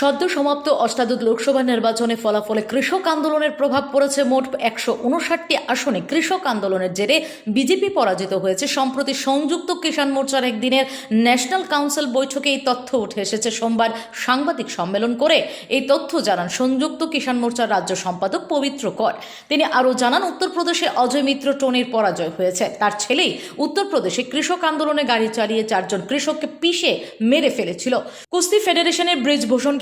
সদ্য সমাপ্ত অষ্টাদশ লোকসভা নির্বাচনে ফলাফলে কৃষক আন্দোলনের প্রভাব পড়েছে মোট একশো উনষাটটি আসনে। কৃষক আন্দোলনের জেরে বিজেপি পরাজিত হয়েছে। সম্প্রতি সংযুক্ত কিষাণ মোর্চার একদিনের ন্যাশনাল কাউন্সিল বৈঠকে এই তথ্য উঠে এসেছে। সোমবার সাংবাদিক সম্মেলন করে এই তথ্য জানান সংযুক্ত কিষাণ মোর্চার রাজ্য সম্পাদক পবিত্র কর। তিনি আরও জানান, উত্তরপ্রদেশে অজয় মিত্র টোনির পরাজয় হয়েছে। তার ছেলেই উত্তরপ্রদেশে কৃষক আন্দোলনে গাড়ি চালিয়ে চারজন কৃষককে পিষে মেরে ফেলেছিল। কুস্তি ফেডারেশনের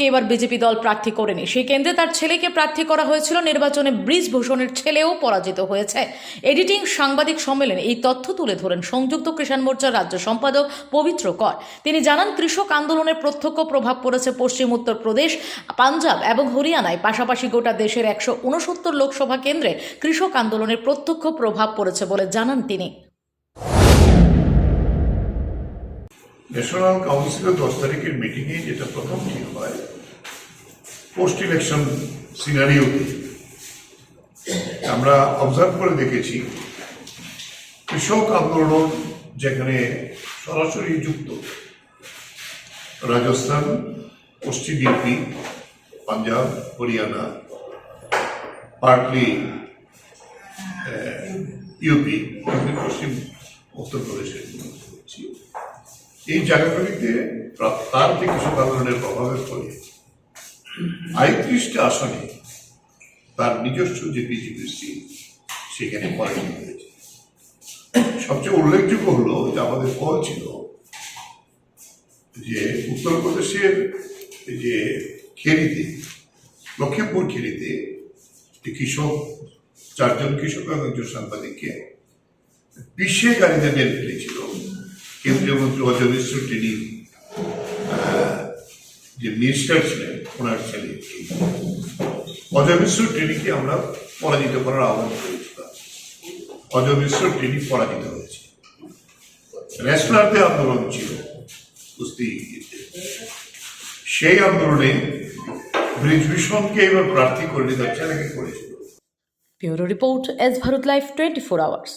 ব্রিজভূষণকে এবার বিজেপি দল প্রার্থী করেনি সেই কেন্দ্রে তার ছেলেকে প্রার্থী করা হয়েছিল। নির্বাচনে ব্রিজভূষণের ছেলেও পরাজিত হয়েছে। এডিটিং, সাংবাদিক সম্মেলনে, এই তথ্য তুলে ধরেন সংযুক্ত কিষাণ মোর্চার রাজ্য সম্পাদক পবিত্র কর। তিনি জানান, কৃষক আন্দোলনের প্রত্যক্ষ প্রভাব পড়েছে পশ্চিম উত্তরপ্রদেশ পাঞ্জাব এবং হরিয়ানায়। পাশাপাশি গোটা দেশের একশো উনসত্তর লোকসভা কেন্দ্রে কৃষক আন্দোলনের প্রত্যক্ষ প্রভাব পড়েছে বলে জানান তিনি। ন্যাশনাল কাউন্সিলের দশ তারিখের মিটিংয়ে যেটা প্রথম ঠিক হয় পোস্ট ইলেকশন সিনারিওতে আমরা অবজার্ভ করে দেখেছি, কৃষক আন্দোলন যেখানে সরাসরি যুক্ত, রাজস্থান, পশ্চিম UP Punjab, Haryana, partly UP পশ্চিম, উত্তরপ্রদেশের। এই জায়গাগুলিতে তার যে কৃষক আন্দোলনের প্রভাবের ফলে আটত্রিশটা আসনে তার নিজস্ব যে বিজেপি সিট, সেখানে পরাজিত হয়েছে। সবচেয়ে উল্লেখযোগ্য হলো যে আমাদের কল ছিল যে উত্তরপ্রদেশের যে খেরিতে, লক্ষ্মীপুর খেরিতে কৃষক, চারজন কৃষক এবং একজন সাংবাদিককে বিশ্বে গাড়িতে মেরে ফেলেছিল। কেন্দ্রীয় মন্ত্রী অজয় তিনি যে মিনিস্টার ছিলেন, ওনার ছেলে। অজয় মিশ্র ট্রেনিকে আমরা পরাজিত করার আহ্বান করেছিলাম। অজয় ট্রেনি পরাজিত হয়েছে। রেসলারদের আন্দোলন ছিল, কুস্তি সেই আন্দোলনে ব্রিজ ভীষণকে এবার প্রার্থী করে তার ছেলেকে করেছিল। Bureau report S Bharat life twenty four hours.